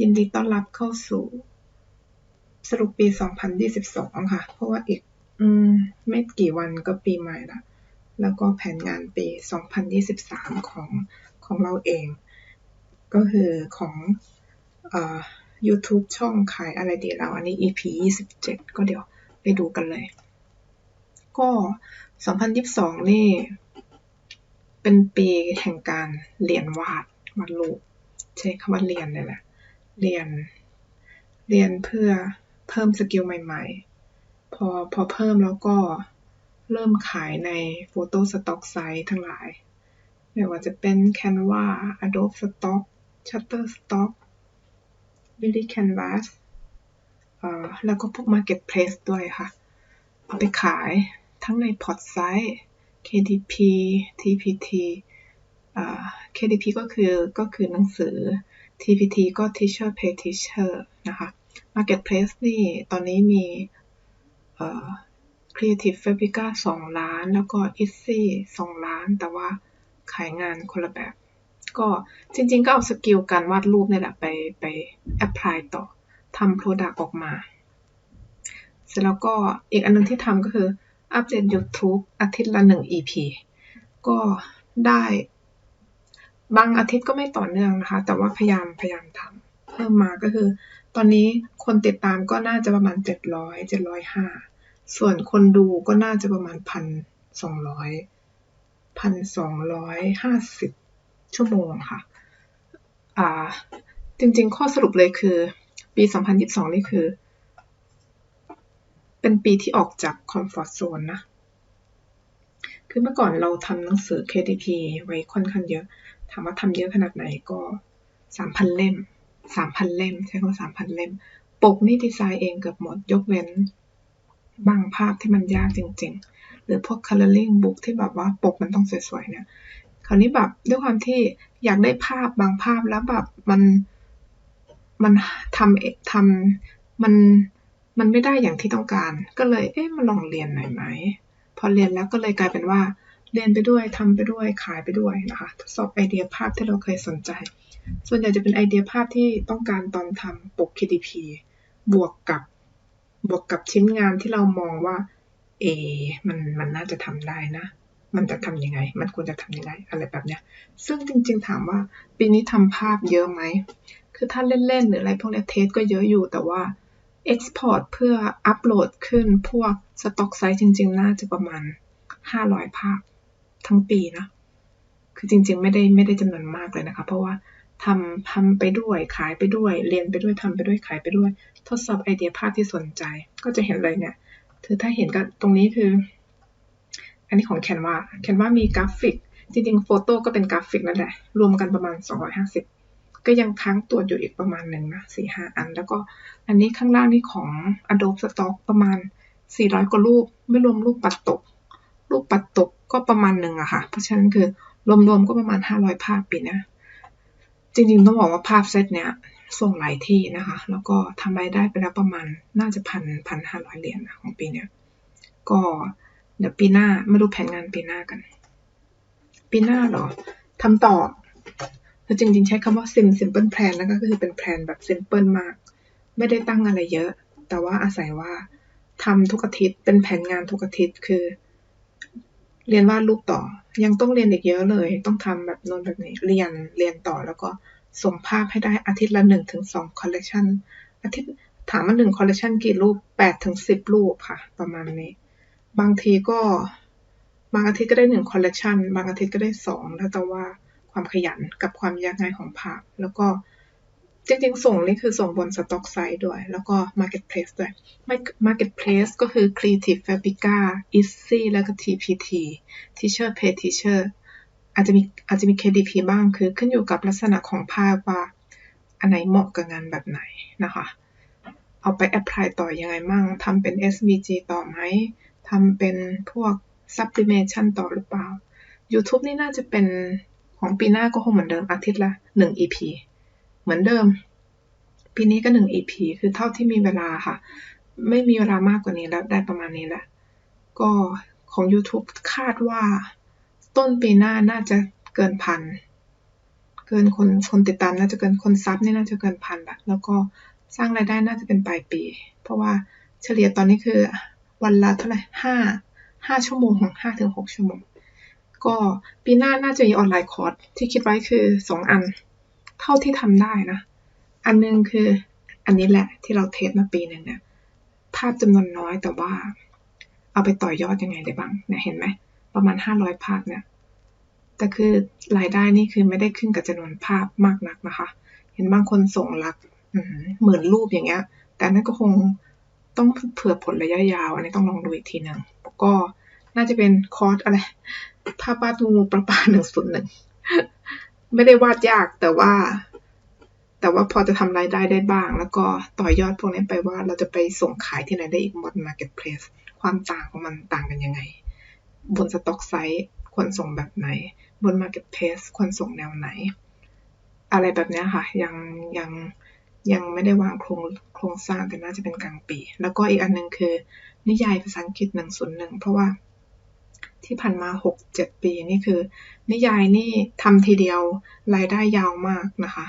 ยินดีต้อนรับเข้าสู่ สรุปปี 2022 ค่ะ เพราะว่าอีก อืม ไม่กี่วันก็ปีใหม่ละแล้วก็แผนงานปี 2023 ของของเราเอง ก็คือของเอ่อ YouTube ช่องขายอะไรดีแล้วอันนี้ EP 27 ก็เดี๋ยวไปดูกันเลย ก็ 2022 นี่ เป็นปีแห่งการเรียนวาดวาดรูปใช้คำว่าเรียนเลยแหละ เรียน เรียนเพื่อเพิ่มสกิลใหม่ๆ พอพอเพิ่มแล้วก็เริ่มขายใน Photo Stock Site ทั้งหลาย ไม่ว่าจะเป็น Canva Adobe Stock Shutterstock Billy Canvas แล้วก็พวก Marketplace ด้วยค่ะ เอาไปขายทั้งใน Port Site KDP TPT KDP ก็คือก็คือหนังสือ TPT ก็ Teacher Pay Teacher นะคะ Marketplace นี่ตอนนี้มี Creative Fabrica 2 ล้าน แล้วก็ Etsy 2 ล้าน แต่ว่าขายงานคนละแบบ ก็จริงๆ ก็เอาสกิลการวาดรูปนี่แหละไปไป apply ต่อทำ product ออกมา เสร็จแล้วก็อีกอันนึงที่ทำก็คืออัปเดต YouTube อาทิตย์ละ 1 EP ก็ได้ บางอาทิตย์ก็ไม่ต่อเนื่องนะคะ แต่ว่าพยายามพยายามทำเพิ่มมาก็คือ ตอนนี้คนติดตามก็น่าจะประมาณ 700 705 ส่วนคนดูก็น่าจะประมาณ 1,200 1,250 ชั่วโมงค่ะ อ่า จริงๆ ข้อสรุปเลยคือ ปี 2022 นี่คือ เป็นปีที่ออกจากคอมฟอร์ทโซนนะ คือเมื่อก่อนเราทำหนังสือ KDP ไว้ค่อนข้างเยอะ ถามว่าทำเยอะขนาดไหนก็3,000เล่ม3,000เล่ม ใช้คำว่า3,000เล่ม ปกนี่ดีไซน์เองเกือบหมด ยกเว้น บางภาพที่มันยากจริง ๆ หรือพวก coloring book ที่แบบว่าปกมันต้องสวยๆเนี่ยคราวนี้แบบด้วยความที่อยากได้ภาพบางภาพแล้วแบบมันมันทำทำมันมันไม่ได้อย่างที่ต้องการ ก็เลยเอ๊ะมาลองเรียนหน่อยไหมพอเรียนแล้วก็เลยกลายเป็นว่า เรียนไปด้วยทำไปด้วยขายไปด้วยนะคะทดสอบไอเดียภาพที่เราเคยสนใจ ส่วนใหญ่จะเป็นไอเดียภาพที่ต้องการตอนทำปก KDP บวกกับบวกกับชิ้นงานที่เรามองว่าเอ มันมันน่าจะทำได้นะ มันจะทำยังไง มันควรจะทำยังไง อะไรแบบเนี้ย ซึ่งจริงๆถามว่าปีนี้ทำภาพเยอะไหม คือถ้าเล่นๆหรืออะไรพวกนี้เทสก็เยอะอยู่แต่ว่า Export เพื่ออัปโหลดขึ้นพวก Stock Site จริงๆ น่าจะประมาณ 500 ภาพ ทั้งปีนะ คือจริง ๆ ไม่ได้ไม่ได้จำนวนมากเลยนะคะ เพราะว่าทำทำไปด้วยขายไปด้วย เรียนไปด้วยทำไปด้วยขายไปด้วย ทดสอบไอเดียภาพที่สนใจ ก็จะเห็นเลยเนี่ยคือถ้าเห็นก็ตรงนี้คือ อันนี้ของ Canva Canva มีกราฟิก จริงๆโฟโต้ก็เป็นกราฟิกนั่นแหละ รวมกันประมาณ 250 ก็ยังค้างตัวอยู่อีกประมาณหนึ่งนะสี่ห้าอัน แล้วก็อันนี้ข้างล่างนี่ของ Adobe Stock ประมาณ 400 กว่ารูป ไม่รวมรูปปัดตก รูปปัดตกก็ประมาณหนึ่งอะค่ะ เพราะฉะนั้นคือรวมๆก็ประมาณ 500 ภาพปีนี้ยจริงๆต้องบอกว่าภาพเซตเนี้ยส่งหลายที่นะคะ แล้วก็ทำรายได้ไปแล้วประมาณน่าจะพันพันห้าร้อยเหรียญนะของปีเนี้ยก็เดี๋ยวปีหน้ามาดูแผนงานปีหน้ากัน ปีหน้าเหรอทำต่อคือจริงๆใช้คำว่า sim simple plan แล้วก็คือเป็นแพลนแบบ simple มาก ไม่ได้ตั้งอะไรเยอะ แต่ว่าอาศัยว่าทำทุกอาทิตย์เป็นแผนงานทุกอาทิตย์คือ เรียนวาดรูปต่อ ยังต้องเรียนอีกเยอะเลย ต้องทำแบบโน้นแบบนี้ เรียนเรียนต่อแล้วก็ส่งภาพให้ได้อาทิตย์ละหนึ่งถึงสองคอลเลคชันอาทิตย์ถามว่าหนึ่งคอลเลคชันกี่รูปแปดถึงสิบรูปค่ะ ประมาณนี้ บางทีก็ บางอาทิตย์ก็ได้หนึ่งคอลเลคชันบางอาทิตย์ก็ได้สองแล้วแต่ว่าความขยันกับความยากง่ายของภาพ แล้วก็ จริงๆ ส่งนี่คือส่งบน Stock Site ด้วย แล้วก็ Marketplace ด้วย Marketplace ก็คือ Creative Fabrica Etsy แล้วก็ TPT Teacher Pay Teacher อาจจะมีอาจจะมี KDP บ้างคือขึ้นอยู่กับลักษณะของภาพว่า อันไหนเหมาะกับงานแบบไหนนะคะ เอาไป apply ต่อยังไงมั่งทำเป็น SVG ต่อไหมทำเป็นพวก sublimation ต่อหรือเปล่า YouTube นี่น่าจะเป็นของปีหน้าก็คงเหมือนเดิมอาทิตย์ละ 1 EP เหมือนเดิม ปีนี้ก็1 EP คือเท่าที่มีเวลาค่ะ ไม่มีเวลามากกว่านี้แล้วได้ประมาณนี้แหละ ก็ของ YouTube คาดว่า ต้นปีหน้าน่าจะเกินพัน เกินคนคนติดตามน่าจะเกินคนซับนี่น่าจะเกินพันละแล้วก็สร้างรายได้น่าจะเป็นปลายปี เพราะว่าเฉลี่ยตอนนี้คือวันละเท่าไหร่ห้าห้าชั่วโมงห้าถึงหกชั่วโมง ก็ปีหน้าน่าจะมีออนไลน์คอร์สที่คิดไว้คือสองอัน เท่าที่ทำได้นะ อันนึงคืออันนี้แหละที่เราเทสมาปีหนึ่งเนี่ยภาพจำนวนน้อยแต่ว่า เอาไปต่อยอดยังไงได้บ้างเนี่ยเห็นไหมประมาณห้าร้อยภาพเนี่ยแต่คือรายได้นี่คือไม่ได้ขึ้นกับจำนวนภาพมากนักนะคะ เห็นบางคนส่งหลักหมื่นรูปอย่างเงี้ย แต่นั่นก็คงต้องเผื่อผลระยะยาว อันนี้ต้องลองดูอีกทีหนึ่งก็น่าจะเป็นคอร์สอะไรภาพวาดงูประปาหนึ่งศูนย์หนึ่ง ไม่ได้วาดยากแต่ว่า แต่ว่าพอจะทำรายได้ได้บ้าง แล้วก็ต่อยอดพวกนี้ไปว่าเราจะไปส่งขายที่ไหนได้อีกบน Marketplace ความต่างของมันต่างกันยังไง บนสต็อกไซต์ควรส่งแบบไหน บน Marketplace ควรส่งแนวไหน อะไรแบบนี้ค่ะ ยังยังยังไม่ได้วางโครงโครงสร้างแต่น่าจะเป็นกลางปี แล้วก็อีกอันนึงคือ นิยายภาษาอังกฤษหนึ่งศูนย์หนึ่งเพราะว่า ที่ผ่านมาหกเจ็ดปีนี่คือ นิยายนี่ทำทีเดียวรายได้ยาวมากนะคะ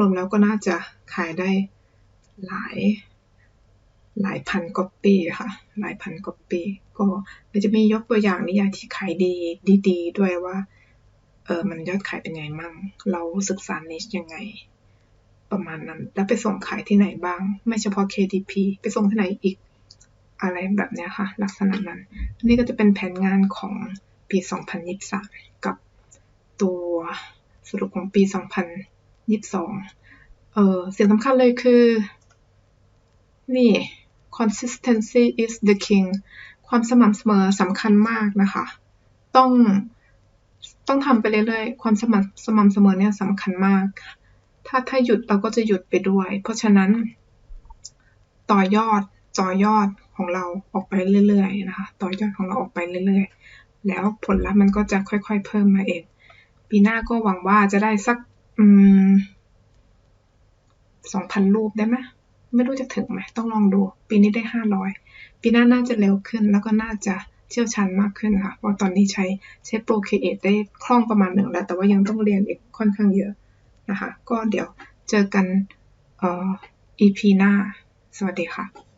รวมๆแล้วก็น่าจะขายได้หลายหลายพันก๊อปปี้ค่ะ หลายพันก๊อปปี้ก็มันจะมียกตัวอย่างนิยายที่ขายดีดีๆด้วยว่าเออมันยอดขายเป็นไงมั่ง เราศึกษานิชยังไง ประมาณนั้น แล้วไปส่งขายที่ไหนบ้าง ไม่เฉพาะ KDP ไปส่งที่ไหนอีก อะไรแบบนี้ค่ะ ลักษณะนั้น นี่ก็จะเป็นแผนงานของปี 2023 กับตัวสรุปของปี 2022 เออสิ่งสำคัญเลยคือ นี่ consistency is the king ความสม่ำเสมอสำคัญมากนะคะ ต้องต้องทำไปเรื่อยๆ ความสม่ำสม่ำเสมอเนี่ยสำคัญมาก ถ้าถ้าหยุดเราก็จะหยุดไปด้วย เพราะฉะนั้นต่อยอด จอยอดของเราออกไปเรื่อยๆนะคะ ต่อยอดของเราออกไปเรื่อยๆ แล้วผลลัพธ์มันก็จะค่อยๆ เพิ่มมาเอง ปีหน้าก็หวังว่าจะได้สักอืมสองพันรูปได้ไหมไม่รู้จะถึงไหมต้องลองดู ปีนี้ได้ห้าร้อยปีหน้าน่าจะเร็วขึ้น แล้วก็น่าจะเชี่ยวชาญมากขึ้นค่ะ เพราะตอนนี้ใช้ใช้โปรเคเอทได้คล่องประมาณหนึ่งแล้ว แต่ว่ายังต้องเรียนอีกค่อนข้างเยอะนะคะ ก็เดี๋ยวเจอกันเอ่อ EP หน้า สวัสดีค่ะ